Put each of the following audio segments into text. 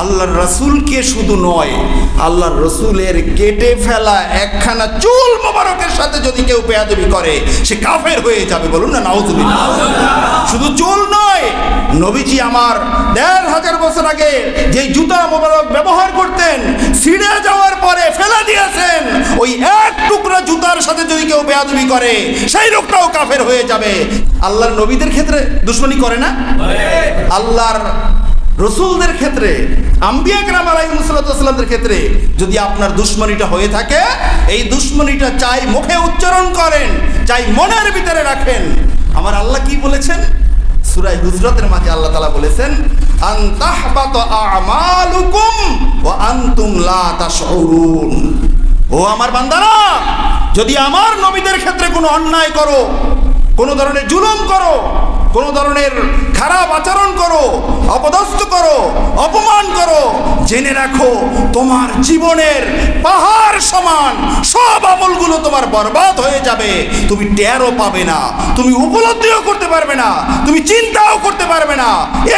আল্লাহর রসুলকে শুধু নয় আল্লাহর রসুলের কেটে ফেলা একখানা চুল মোবারকের সাথে যদি কেউ বেয়াদবি করে সে কাফের হয়ে যাবে বলুন না নাউজুবিল্লাহ। শুধু চুল নয় নবীজি আমার দেড় হাজার বছর আগে যে জুতা মোবারক ব্যবহার করতেন ছিঁড়ে যাওয়ার পরে ফেলে দিয়েছেন ওই এক টুকরা জুতার সাথে যদি কেউ বেয়াদবি করে সেই লোকটাও কাফের হয়ে যাবে। আল্লাহর নবীদের ক্ষেত্রে দুশ্মনী করে না? আল্লাহর রসুলদের ক্ষেত্রে, আম্বিয়া গ্রাম আলাইমুসাল্লামদের ক্ষেত্রে যদি আপনার দুশ্মনীটা হয়ে থাকে, এই দুশ্মনীটা চাই মুখে উচ্চারণ করেন, চাই মনের ভিতরে রাখেন। আমার আল্লাহ কি বলেছেন? সুরাই হুজরতের মাঝে আল্লাহ তালা বলেছেন ও আমার বান্দারা, যদি আমার নবীদের ক্ষেত্রে কোনো অন্যায় করো, কোনো ধরনের জুলুম করো কোনো ধরনের খারাপ আচরণ করো, অপদস্থ করো, অপমান করো, জেনে রাখো তোমার জীবনের পাহাড় সমান, সব আমলগুলো তোমার বরবাদ হয়ে যাবে। তুমি টেরও পাবে না, তুমি উপলব্ধিও করতে পারবে না, তুমি চিন্তাও করতে পারবে না।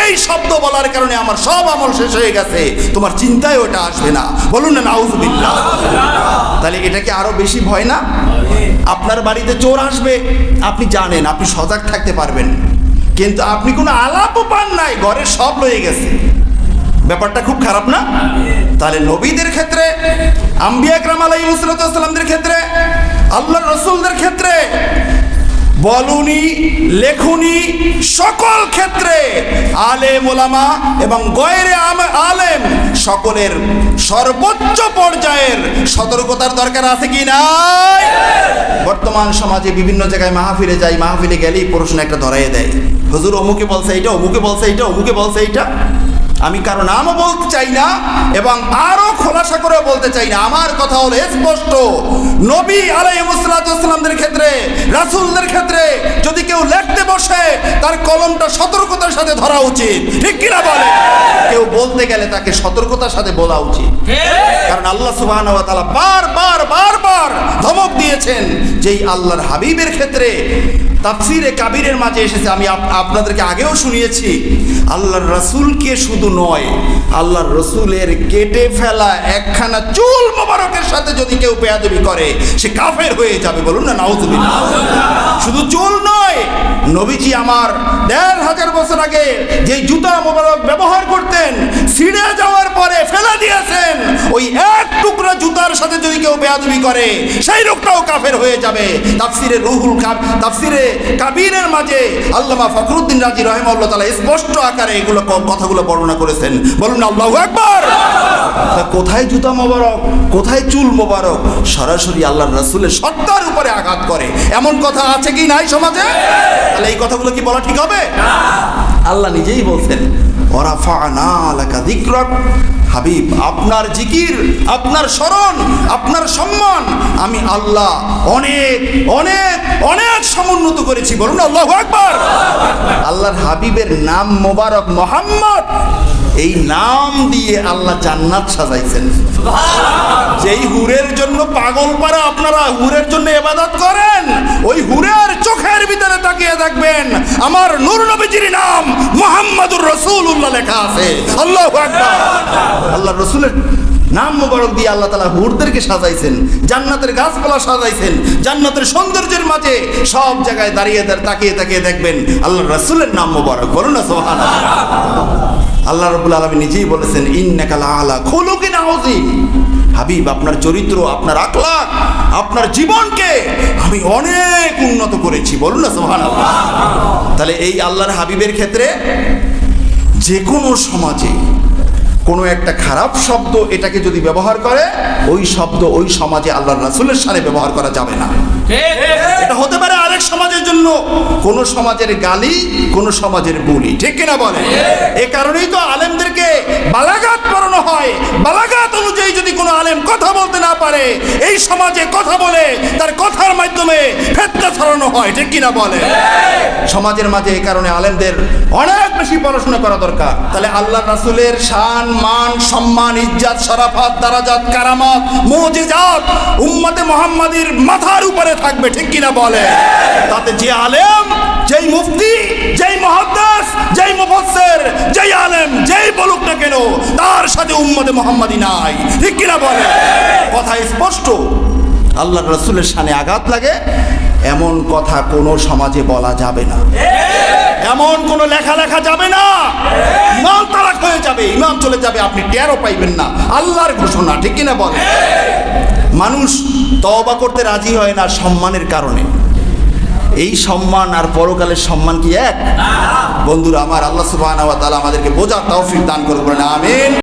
এই শব্দ বলার কারণে আমার সব আমল শেষ হয়ে গেছে, তোমার চিন্তায় ওটা আসবে না। বলুন না নাউজুবিল্লাহ তাহলে এটা কি আরও বেশি ভয় না? আপনার বাড়িতে চোর আসবে, আপনি জানেন, আপনি সজাগ থাকতে পারবেন। কিন্তু আপনি কোনো আলাপও পান নাই, ঘরে সব রয়ে গেছে। ব্যাপারটা খুব খারাপ না? তাহলে নবীদের ক্ষেত্রে, আম্বিয়া ক্রাম আলাই মুসলাতামদের ক্ষেত্রে আল্লাহ রসুলদের ক্ষেত্রে, বলুনি, লেখুনি, সকল ক্ষেত্রে আলেম ওলামা এবং গয়েরে আলেম সকলের সর্বোচ্চ পর্যায়ের সতর্কতার দরকার আছে কি নাই? বর্তমান সমাজে বিভিন্ন জায়গায় মাহফিলে যাই, মাহফিলে গেলেই প্রশ্ন একটা ধরাই দেয়। হুজুর অমুকে বলছে এইটা, অমুকে বলছে এইটা, অমুকে বলছে এইটা। আমি কারও নামও বলতে চাই না এবং আরও খোলাসা করে বলতে চাই না। আমার কথা হলো স্পষ্ট। নবী আলাইহিমুসলাতামদের ক্ষেত্রে, রাসূলদের ক্ষেত্রে যদি কেউ লিখতে বসে, তার কলমটা সতর্কতার সাথে ধরা উচিত। ঠিক কিনা বলে কেউ বলতে গেলে তাকে সতর্কতার সাথে বলা উচিত। কারণ আল্লাহ সুবহানাহু ওয়া তাআলা বার বার ধমক দিয়েছেন যেই আল্লাহর হাবিবের ক্ষেত্রে তাফসিরে কাবিরের মাঝে এসেছে। আমি আপ- আপনাদেরকে আগেও শুনিয়েছি আল্লাহর রসুলকে শুধু নয় আল্লাহর রসুলের কেটে ফেলা একখানা চুল মোবারকের সাথে যদি কেউ বেয়াদবি করে সে কাফের হয়ে যাবে। বলুন না নাউজুবিল্লাহ। শুধু চুল নয় নবীজি আমার দেড় হাজার বছর আগে যে জুতা মোবারক ব্যবহার করতেন, ছিঁড়ে যাওয়ার পরে ফেলে দিয়েছেন। ওই এক টুকরা জুতার সাথে যদি কেউ বেয়াদবি করে, সেই লোকটাও কাফের হয়ে যাবে। তাফসিরে রুহুল কাব, তাফসিরে কাবিরের মাঝে আল্লামা ফখরুদ্দিন রাজি রহেমাল্লাহ তাআলা স্পষ্ট আকারে এগুলো কথাগুলো বর্ণনা করেছেন। বলুন আল্লাহু একবার কোথায় জুতা মোবারক? কোথায় চুল মোবারক? সরাসরি আল্লাহর রাসূলের সত্তার উপরে আঘাত করে। এমন কথা আছে কি নাই সমাজে? তাহলে এই কথাগুলো কি বলা ঠিক হবে? আল্লাহ নিজেই বলছেন ওরাফানা লাকা যিকরাক। হাবিব আপনার জিকির আপনার স্মরণ আপনার সম্মান আমি আল্লাহ অনেক অনেক অনেক সমুন্নত করেছি। বলুন আল্লাহ আকবার। আল্লাহর হাবিবের নাম মোবারক মোহাম্মদ। এই নাম দিয়ে আল্লাহ জান্নাত সাজাইছেন। যেই হুরের জন্য পাগল পারা আপনারা হুরের জন্য এবাদত করেন দেখবেন আমার নূর নবীজির নাম মোহাম্মদুর রসুল্লাহ লেখা আছে। আল্লাহ আল্লাহ রসুলের নাম মোবারক দিয়ে আল্লাহ তালা হুরদেরকে সাজাইছেন, জান্নাতের গাছপালা সাজাইছেন, জান্নাতের সৌন্দর্যের মাঝে সব জায়গায় দাঁড়িয়ে তাকিয়ে তাকিয়ে দেখবেন আল্লাহ রসুলের নাম মোবারক। বলুন না সোহান আল্লাহ রবুল আলমী নিজেই বলেছেন ইন্নাকালা আলা খুলুকিন আউজিম হাবিব আপনার চরিত্র আপনার আখলাক আপনার জীবনকে আমি অনেক উন্নত করেছি বলুন না সোহান তাহলে এই আল্লাহর হাবিবের ক্ষেত্রে যে কোনো সমাজে কোনো একটা খারাপ শব্দ এটাকে যদি ব্যবহার করে ওই শব্দ ওই সমাজে আল্লাহ রাসুলের সাথে ব্যবহার করা যাবে না। এটা হতে পারে আরেক সমাজের জন্য কোন সমাজের গালি কোন সমাজের বুলি ঠিক কিনা বলে এ কারণেই তো আলেমদেরকে বালাগাত পড়ানো হয় বালাগাত অনুযায়ী যদি কোনো আলেম কথা বলতে না পারে, এই সমাজে কথা বলে, তার কথার মাধ্যমে ফেতনা ছড়ানো হয়, ঠিক কিনা বলে? সমাজের মাঝে এই কারণে আলেমদের অনেক বেশি পড়াশোনা করা দরকার। তাহলে আল্লাহ রাসুলের শান, মান, সম্মান, ইজ্জাত, শরাফাত, দারাজাত, কারামাত, মুজিজাত উম্মতে মুহাম্মাদির মাথার উপরে থাকবে, ঠিক কিনা বলে? তাতে যে আলেম, যেই মুফতি, যেই মুহাদ্দিস, যেই মুফাসসির, যেই আলেম, যেই বলুক না কেন সাথে উম্মদে মোহাম্মদী নাই। ঠিক কিনা বলে কথা স্পষ্ট। আল্লাহ রসুলের সানে আঘাত লাগে, এমন কথা কোনো সমাজে বলা যাবে না। এমন কোনো লেখা লেখা যাবে না। ইমান তালাক হয়ে যাবে ইমান চলে যাবে, আপনি টেরও পাইবেন না। আল্লাহর ঘোষণা, ঠিক কিনা বলে মানুষ তওবা করতে রাজি হয় না সম্মানের কারণে। এই সম্মান আর পরকালের সম্মান কি এক? বন্ধুরা, আমার আল্লাহ তাআলা আমাদেরকে বোঝার তৌফিক দান করবেন আমিন।